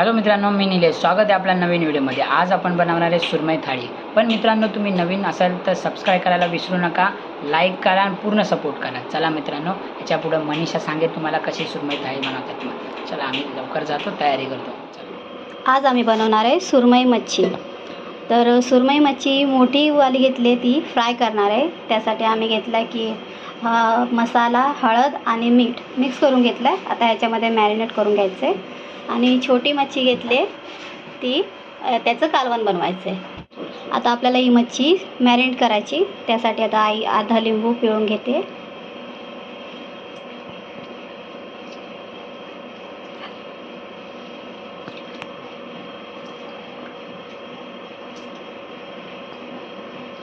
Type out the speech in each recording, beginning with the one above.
Hello मित्रांनो मी निलेश. स्वागत आहे आपल्या नवीन व्हिडिओमध्ये. आज आपण बनवणार आहे सुरमई थाळी. पण मित्रांनो तुम्ही नवीन असाल तर सबस्क्राईब करायला विसरू नका लाईक करा आणि पूर्ण सपोर्ट करा. चला मित्रांनो याच्या पुढं मनीषा सांगेल तुम्हाला कशी सुरमई थाळी बनवतात मग. चला आम्ही लवकर जातो तयारी करतो. चला. आज आम्ही बनवणार आहे सुरमई मच्छी. तर सुरमई मच्छी मोठी वाली घेतली ती फ्राय करणार आहे. त्यासाठी आम्ही घेतला की मसाला हळद आणि मीठ मिक्स करून घेतलं आहे आता ह्याच्यामध्ये मॅरिनेट करून घ्यायचं आहे आणि छोटी मच्छी घेतली ती त्याचं कालवण बनवायचं आहे आता आपल्याला ही मच्छी मॅरिनेट करायची. त्यासाठी आता आई अर्धा लिंबू पिळून घेते.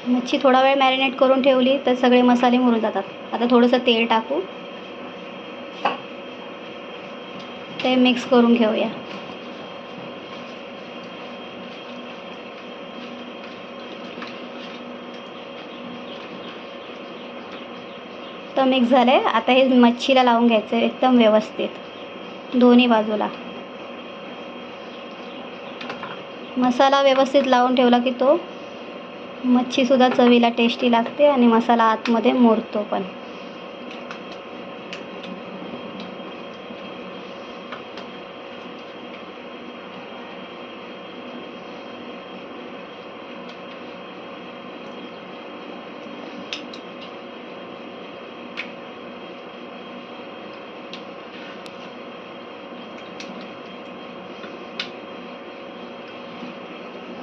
मच्छी थोडा वेळ मॅरिनेट करून ठेवली तर सगळे मसाले मुरून जातात. आता थोडंसं तेल टाकू. ते मिक्स करून घेऊया. तर मिक्स झालं. आहे आता हे मच्छीला लावून घ्यायचं आहे एकदम व्यवस्थित. दोन्ही बाजूला. मसाला व्यवस्थित लावून ठेवला की तो मच्छीसुद्धा चवीला टेस्टी लागते आणि मसाला आतमध्ये मोरतो पण.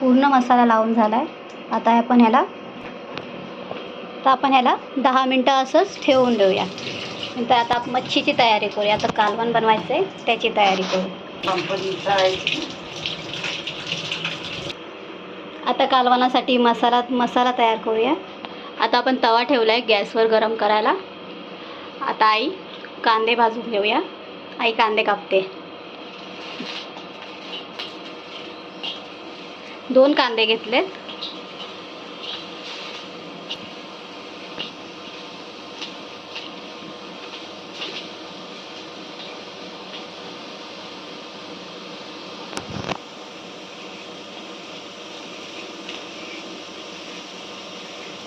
पूर्ण मसाला लावून झाला आहे आता आपण ह्याला तर आपण ह्याला दहा मिनटं असंच ठेवून देऊया. नंतर आता आपण मच्छीची तयारी करूया. आता कालवण बनवायचं आहे त्याची तयारी करू. आता कालवणासाठी मसाला मसाला तयार करूया. आता आपण तवा ठेवला आहे गॅसवर गरम करायला. आता आई कांदे भाजून घेऊया. आई कांदे कापते. दोन कांदे घेतलेत.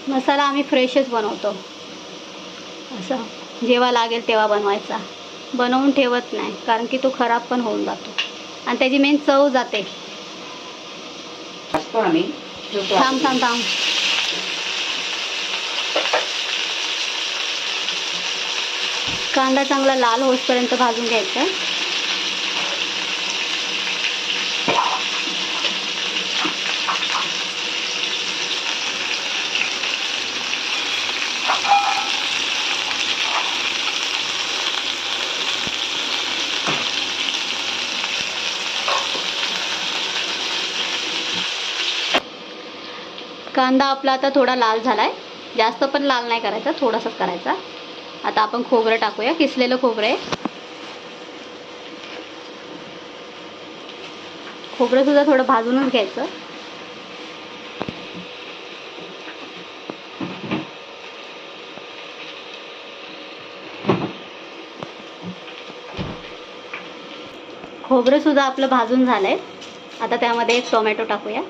मसाला आम्ही फ्रेशच बनवतो. असं जेव्हा लागेल तेव्हा बनवायचा. बनवून ठेवत नाही कारण की तो खराब पण होऊन जातो. आणि त्याची मेन चव जाते. असतो आम्ही. ठेवतो थांब. थांब थांब. कांदा चांगला लाल होईपर्यंत भाजून घ्यायचा. कांदा आपला आता थोडा लाल झाला आहे जास्त पण लाल नाही करायचा थोडासाच करायचा. आता आपण खोबरं टाकूया किसलेलं खोबरं आहे. खोबरं सुद्धा थोडं भाजूनच घ्यायचं. खोबरं सुद्धा आपलं भाजून झालंय. आता त्यामध्ये एक टोमॅटो टाकूया.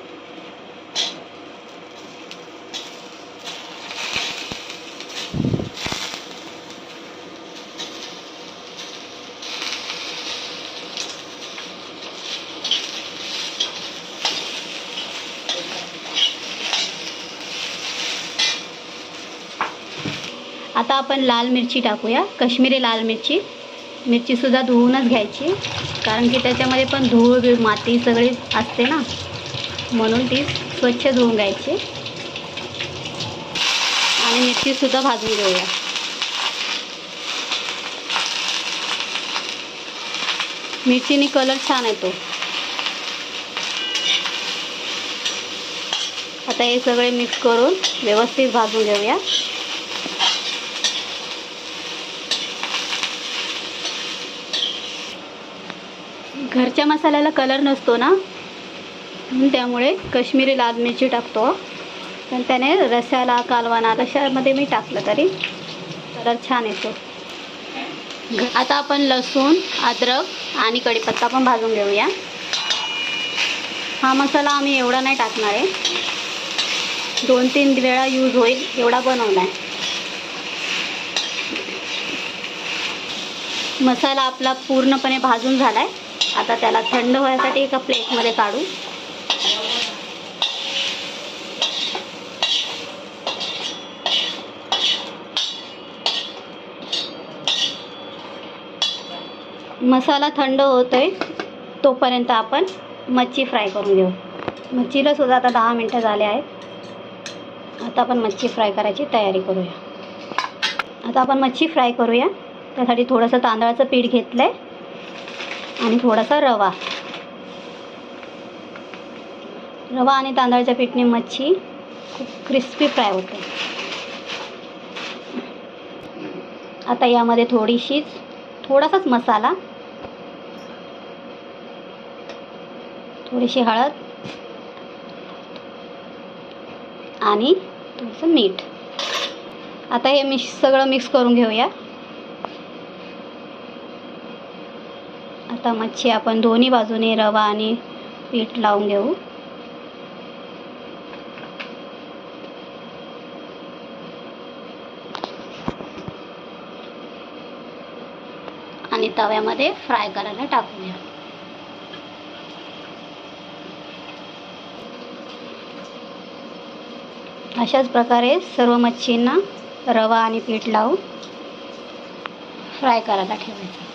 आपण लाल मिरची टाकूया. कश्मीरी लाल मिरची. मिरचीसुद्धा धुवूनच घ्यायची. कारण की त्याच्यामध्ये पण धूळ बीळ माती सगळी असते ना. म्हणून ती स्वच्छ धुवून घ्यायची. आणि मिरचीसुद्धा भाजून घेऊया. मिरचीने कलर छान येतो. आता हे सगळे मिक्स करून व्यवस्थित भाजून घेऊया. घरच्या मसाल्याला कलर नसतो ना? त्यामुळे कश्मीरी लाल मिरची टाकतो. पण त्याने रस्याला कालवाना कशामध्ये मी टाकलं तरी कलर छान येतो. घ- आता आपण लसूण अद्रक आणि कढीपत्ता पण भाजून घेऊया. हा मसाला आम्ही एवढा नाही टाकणार आहे. दोन तीन वेळा यूज होईल एवढा बनवला आहे मसाला आपला पूर्णपणे भाजून झाला आहे आता त्याला थंड होण्यासाठी एका प्लेटमध्ये काढू मसाला थंड होतोय तोपर्यंत आपण मच्छी फ्राय करून घेऊ. मच्छीला सुद्धा आता दहा मिनटं झाले आहेत. आता आपण मच्छी फ्राय करायची तयारी करूया. आता आपण मच्छी फ्राय करूया. त्यासाठी थोडंसं तांदळाचं पीठ घेतलं आहे आणि थोडासा रवा. रवा आणि तांदळाच्या पीठने मच्छी खूप क्रिस्पी फ्राय होते. आता यामध्ये थोडीशीच थोडासाच मसाला थोडीशी हळद आणि थोडंसं मीठ. आता हे मिक्स सगळं मिक्स करून घेऊया. आता मच्छी आपण दोन्ही बाजूने रवा आणि पीठ लावून घेऊ. आणि तव्यामध्ये फ्राय करायला टाकूया अशाच प्रकारे सर्व मच्छींना रवा आणि पीठ लावून फ्राय करायला ठेवायचं.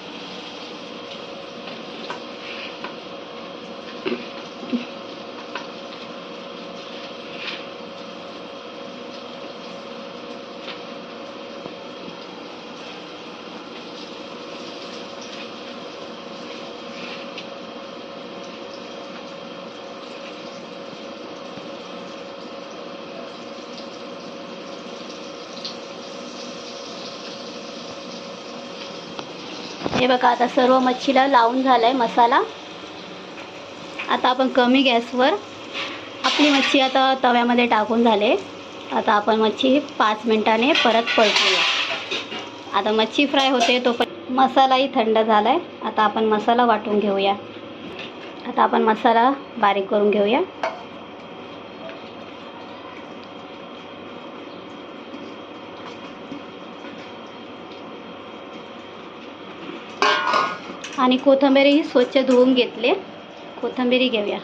हे बघा आता सर्व मच्छीला लावून झालं आहे मसाला. आता आपण कमी गॅसवर आपली मच्छी आता तव्यामध्ये टाकून झाले. आता आपण मच्छी पाच मिनिटाने परत परतूया आता मच्छी फ्राय होते तो पण मसालाही थंड झाला आहे आता आपण मसाला वाटून घेऊया. आता आपण मसाला बारीक करून घेऊया. आणि कोथंबीरही स्वच्छ धुवून घेतले. कोथंबीरी घेऊया.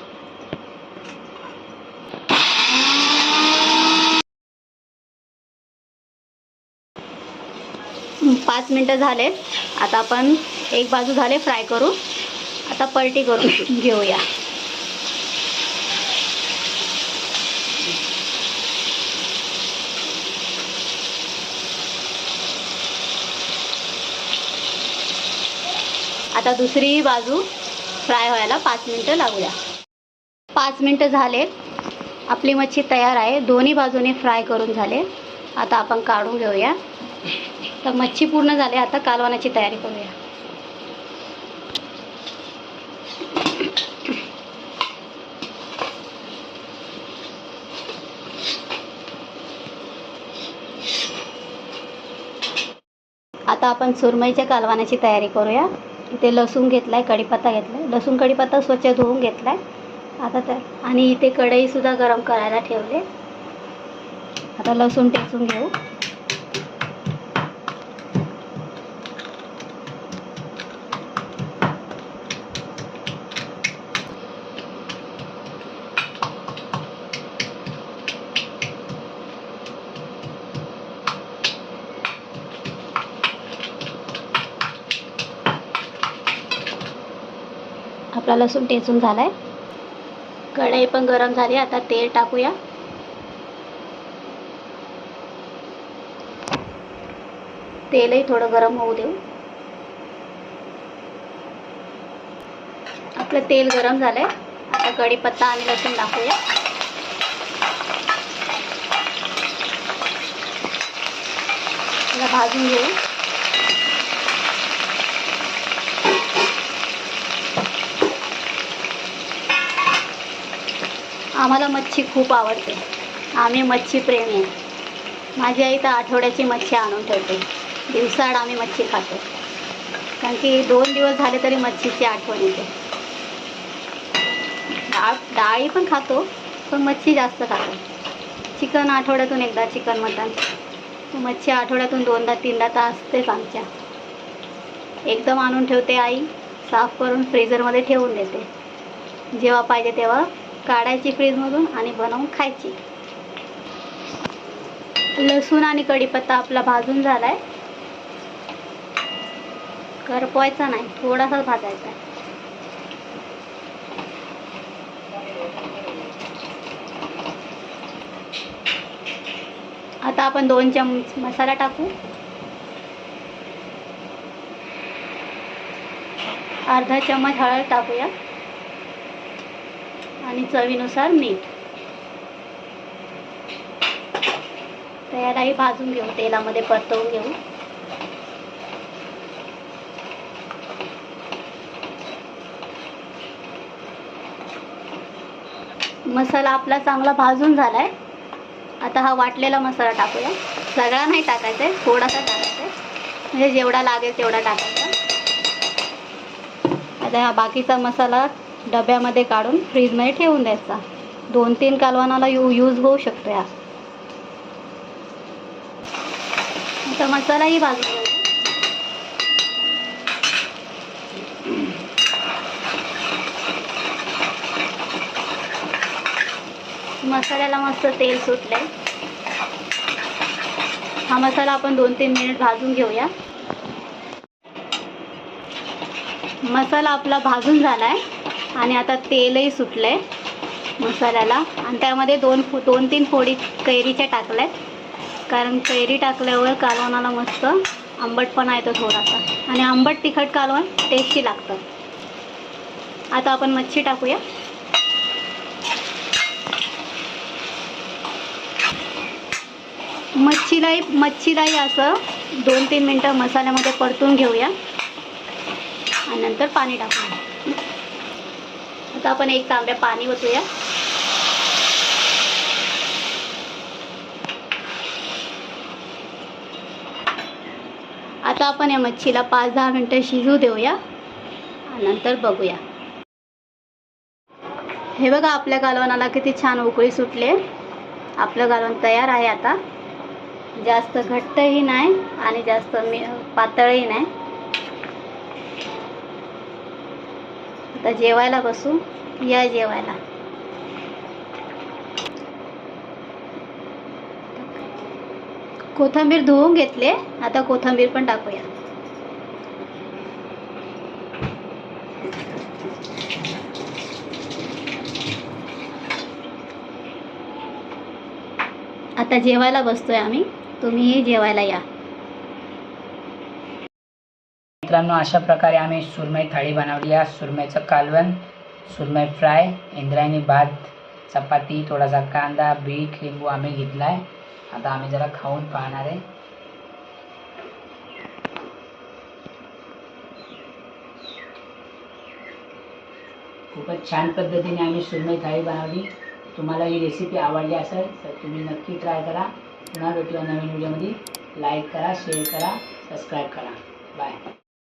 पाच मिनटं झाले. आता आपण एक बाजू झाले फ्राय करू आता पलटी करून घेऊया. आता दुसरी बाजू फ्राय व्हायला पाच मिनटं लागूया. पाच मिनटं झाले आपली मच्छी तयार आहे. दोन्ही बाजूने फ्राय करून झाले. आता आपण काढून घेऊया. तर मच्छी पूर्ण झाली. आता कालवणाची तयारी करूया. आता आपण सुरमईच्या कालवानाची तयारी करूया. इथे लसूण घेतला आहे कढीपत्ता घेतला आहे लसूण कढीपत्ता स्वच्छ धुवून घेतला आहे आता त्या आणि इथे कढईसुद्धा गरम करायला ठेवले. आता लसूण टेचून घेऊ. आपला लसूण टेचून झाला आहे कढई पण गरम झाली आता तेल टाकूया. तेलही थोडं गरम होऊ देऊ. आपलं तेल गरम झालंय. आता कढीपत्ता आणि लसूण टाकूया. भाजून घेऊ. आम्हाला मच्छी खूप आवडते. आम्ही मच्छी प्रेमी आहे. माझी आई तर आठवड्याची मच्छी आणून ठेवते. दिवसाआड आम्ही मच्छी खातो. कारण की दोन दिवस झाले तरी मच्छीची आठवण येते. डाळ डाळी पण खातो पण मच्छी जास्त खातो. चिकन आठवड्यातून एकदा चिकन मटन. मच्छी आठवड्यातून दोनदा तीनदा तर असतेच आमच्या. एकदम आणून ठेवते आई साफ करून फ्रीझरमध्ये ठेवून देते. जेव्हा पाहिजे तेव्हा काढायची फ्रीजमधून आणि बनवून खायची. लसूण आणि कढीपत्ता आपला भाजून झालाय. करपवायचा नाही थोडासा भाजायचा आहे. आता आपण दोन चमच मसाला टाकू. अर्धा चमच हळद टाकूया. आणि चवीनुसार मीठ. तर यालाही भाजून घेऊ तेलामध्ये परतवून घेऊ. मसाला आपला चांगला भाजून झाला आहे आता हा वाटलेला मसाला टाकूया. सगळा नाही टाकायचा आहे थोडासा टाकायचा आहे. म्हणजे जेवढा लागेल तेवढा टाकायचा. आता हा बाकीचा मसाला डब्यामध्ये काढून फ्रीजमध्ये ठेवून द्यायचा. दोन तीन कालवानाला यू यूज होऊ शकतो या. आता मसालाही भाजून मसाल्याला मस्त तेल सुटलंय. हा मसाला आपण दोन तीन मिनिट भाजून घेऊया. मसाला आपला भाजून झालाय. आणि आता तेलही सुटलंय मसाल्याला. आणि त्यामध्ये दोन फो दोन तीन फोडी कैरीच्या टाकल्यात. कारण कैरी टाकल्यावर कालवणाला मस्त आंबटपणा येतो थोडासा. आणि आंबट तिखट कालवण टेस्टी लागतं. आता आपण मच्छी टाकूया. मच्छीलाही मच्छीलाही असं दोन तीन मिनटं मसाल्यामध्ये परतून घेऊया. आणि नंतर पाणी टाकूया. आता आपण एक तांब्या पाणी ओतूया. आता आपण या मच्छीला पाच दहा मिनटं शिजू देऊया. नंतर बघूया. हे बघा आपल्या कालवणाला किती छान उकळी सुटले. आपलं कालवण तयार आहे आता. जास्त घट्टही नाही आणि जास्त मी पातळही नाही. आता जेवायला बसू? या जेवायला. कोथिंबीर धुवून घेतले. आता कोथिंबीर पण टाकूया. आता जेवायला बसतोय आम्ही. तुम्हीही जेवायला या. मित्रांनो अशा प्रकारे आम्ही सुरमई थाळी बनवली आहे. सुरमईचं कालवण सुरमई फ्राय इंद्रायणी भात चपाती थोडासा कांदा बीट लिंबू आम्ही घेतला आहे आता आम्ही जरा खाऊन पाहणार आहे. खूपच छान पद्धतीने आम्ही सुरमई थाळी बनवली. तुम्हाला ही रेसिपी आवडली असेल तर तुम्ही नक्की ट्राय करा. पुन्हा भेटूया नवीन व्हिडिओमध्ये लाईक करा शेअर करा सबस्क्राईब करा. बाय